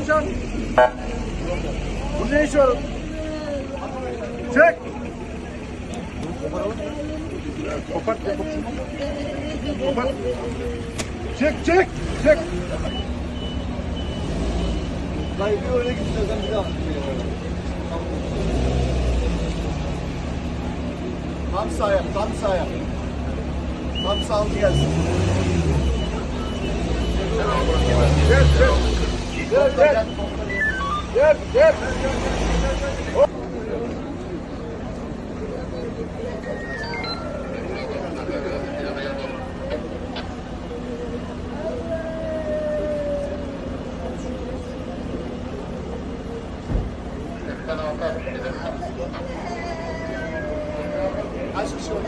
Hasan. Bu ne oğlum? Çek. Kopart, kopart. Çek, çek, çek. Dayı bir öyle gitmeden bir daha. Tam sağ yap, tam sağ yap. Tam sağlı gelsin. Gel, gel. Gel, gel. Gel, gel. Kaç kişi var?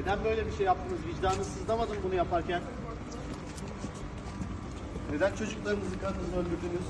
Neden böyle bir şey yaptınız? Vicdanınız sızlamadı mı bunu yaparken? Neden çocuklarınızı, karınızı öldürdünüz?